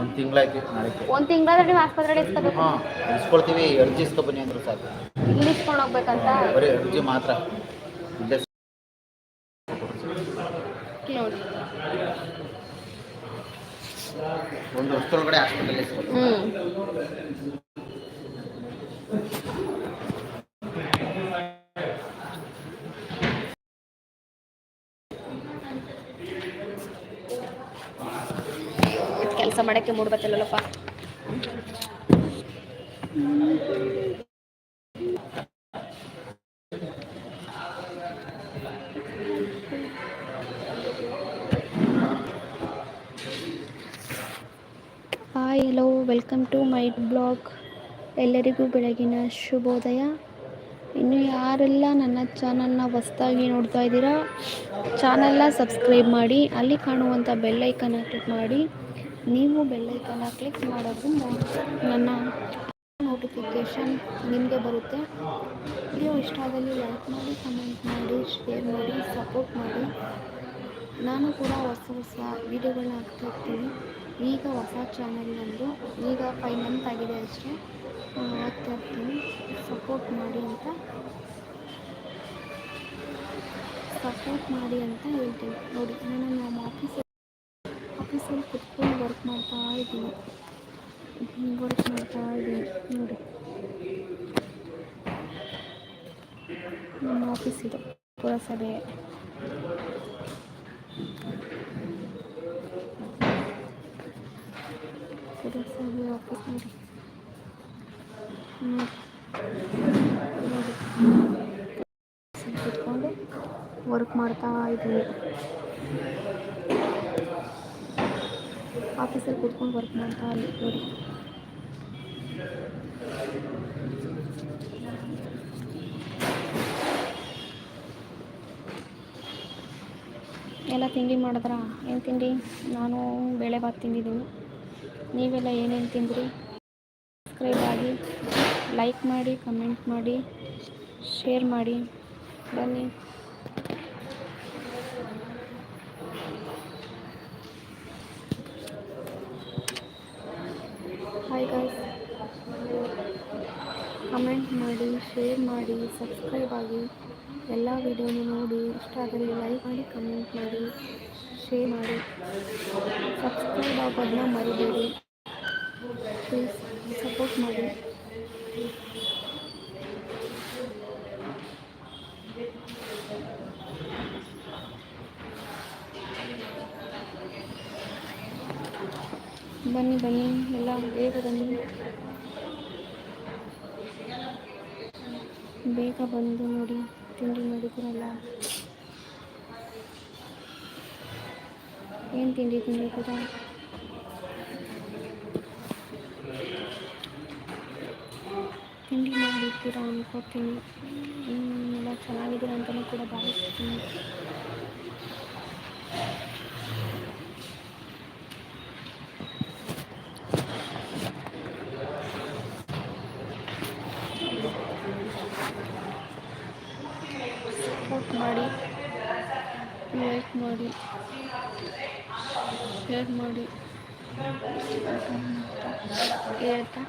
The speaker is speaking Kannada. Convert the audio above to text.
ಒಂದು ತಿಂಗಳಾಯ್ತು ನಾಳೆಗೆ. ಒಂದು ತಿಂಗಳಾದ್ರೆ ನೀವು ಆಸ್ಪತ್ರೆಗೆ ಇಸ್ಕೋಬೇಕು. ಹಾಂ ಇಸ್ಕೊಳ್ತೀವಿ ಅರ್ಜಿ ಇಸ್ಕೊ ಬನ್ನಿ ಅಂದರು ಸಾಕು. ಇಲ್ಲಿ ಇಸ್ಕೊಂಡು ಹೋಗ್ಬೇಕಂತ? ಬರೀ ಅರ್ಜಿ ಮಾತ್ರ. ಇಲ್ಲೇ ನೋಡಿ. ಒಂದು ವರ್ಷದೊಳಗಡೆ ಹಾಸ್ಪಿಟಲ್ ಇಸ್ಕೊಳ್ತೀವಿ. ಹ್ಞೂ ಕೆಲಸ ಮಾಡೋಕ್ಕೆ hi hello welcome to my blog ಎಲ್ಲರಿಗೂ ಬೆಳಗಿನ ಶುಭೋದಯ. ಇನ್ನು ಯಾರೆಲ್ಲ ನನ್ನ ಚಾನಲ್ನ ಹೊಸ್ದಾಗಿ ನೋಡ್ತಾ ಇದ್ದೀರಾ, ಚಾನಲ್ನ ಸಬ್ಸ್ಕ್ರೈಬ್ ಮಾಡಿ, ಅಲ್ಲಿ ಕಾಣುವಂಥ ಬೆಲ್ಲೈಕನ್ನ ಕ್ಲಿಕ್ ಮಾಡಿ. ನೀವು ಬೆಲ್ಲೈಕನ್ನ ಕ್ಲಿಕ್ ಮಾಡೋದ್ರಿಂದ ನನ್ನ ನೋಟಿಫಿಕೇಷನ್ ನಿಮಗೆ ಬರುತ್ತೆ. ವಿಡಿಯೋ ಇಷ್ಟ ಆದಲ್ಲಿ ಲೈಕ್ ಮಾಡಿ ಕಮೆಂಟ್ ಮಾಡಿ ಶೇರ್ ಮಾಡಿ ಸಪೋರ್ಟ್ ಮಾಡಿ. ನಾನು ಕೂಡ ಹೊಸ ಹೊಸ ವೀಡಿಯೋಗಳನ್ನ ಹಾಕ್ತಾ ಇರ್ತೀನಿ. ಈಗ ಹೊಸ ಚಾನಲ್ ನಂದು, ಈಗ ಫೈವ್ ಮಂತ್ ಆಗಿದೆ ಅಷ್ಟೇ. ಹಾಕ್ತಾ ಇರ್ತೀನಿ. ಸಪೋರ್ಟ್ ಮಾಡಿ ಅಂತ. ಸಪೋರ್ಟ್ ಮಾಡಿ ಅಂತ ಹೇಳ್ತೀನಿ. ನೋಡಿ, ನಾನು ನಮ್ಮ ಆಫೀಸ್ ಆಫೀಸಲ್ಲಿ ಕುತ್ಕೊಂಡು ವರ್ಕ್ ಮಾಡ್ತಾ ಇದ್ದೀನಿ. ವರ್ಕ್ ಮಾಡ್ತಾ ಇದ್ದೀನಿ. ನೋಡಿ. ನಮ್ಮ ಆಫೀಸ್ ಇದು, ಪುರಸಭೆ. ಪುರಸಭೆ ಆಫೀಸ್ ನೋಡಿ. ನೋಡಿ. ಕುತ್ಕೊಂಡು ವರ್ಕ್ ಮಾಡ್ತಾ ಇದ್ದೀನಿ. ಆಫೀಸಲ್ಲಿ ಕೂತ್ಕೊಂಡು ವರ್ಕ್ ಮಾಡ್ತಾ ಇದ್ದೀನಿ ನೋಡಿ. ಎಲ್ಲ ತಿಂಡಿ ಮಾಡಿದ್ರಾ? ಏನು ತಿಂಡಿ? ನಾನು ಬೇಳೆ ಭಾತ್ ತಿಂದಿದ್ದೀನಿ. ನೀವೆಲ್ಲ ಏನೇನು ತಿಂದಿರಿ? ಸಬ್ಸ್ಕ್ರೈಬ್ ಆಗಿ ಲೈಕ್ ಮಾಡಿ ಕಮೆಂಟ್ ಮಾಡಿ ಶೇರ್ ಮಾಡಿ. ಬನ್ನಿ. ಹಾಯ್ ಗಾಯ್ಸ್ ಕಮೆಂಟ್ ಮಾಡಿ ಶೇರ್ ಮಾಡಿ ಸಬ್ಸ್ಕ್ರೈಬ್ ಆಗಿ ಎಲ್ಲ ವಿಡಿಯೋನು ನೋಡಿ, ಇಷ್ಟ ಆದರೆ ಲೈಕ್ ಮಾಡಿ ಕಮೆಂಟ್ ಮಾಡಿ ಶೇರ್ ಮಾಡಿ. ಸಬ್ಸ್ಕ್ರೈಬ್ ಆಗೋದನ್ನ ಮರಿಬೇಡಿ. ಪ್ಲೀಸ್ ಸಪೋರ್ಟ್ ಮಾಡಿ. ಬನ್ನಿ ಬನ್ನಿ, ಎಲ್ಲ ಬೇಗ ಬನ್ನಿ. ಬೇಗ ಬಂದು ನೋಡಿ, ತಿಂಡಿ ಮಾಡಿದ್ದೀರಲ್ಲ. ಏನು ತಿಂಡಿ ತಿಂದಿದ್ದೀರಾ? ತಿಂಡಿ ಮಾಡಿದ್ದೀರಾ ಅನ್ಕೋತೀನಿ. ಎಲ್ಲ ಚೆನ್ನಾಗಿದ್ದೀರಾ ಅಂತಲೂ ಕೂಡ ಭಾವಿಸ್ತೀನಿ. ಸಪೋರ್ಟ್ ಮಾಡಿ ಲೈಕ್ ಮಾಡಿ ಶೇರ್ ಮಾಡಿ ಹೇಳ್ತಾ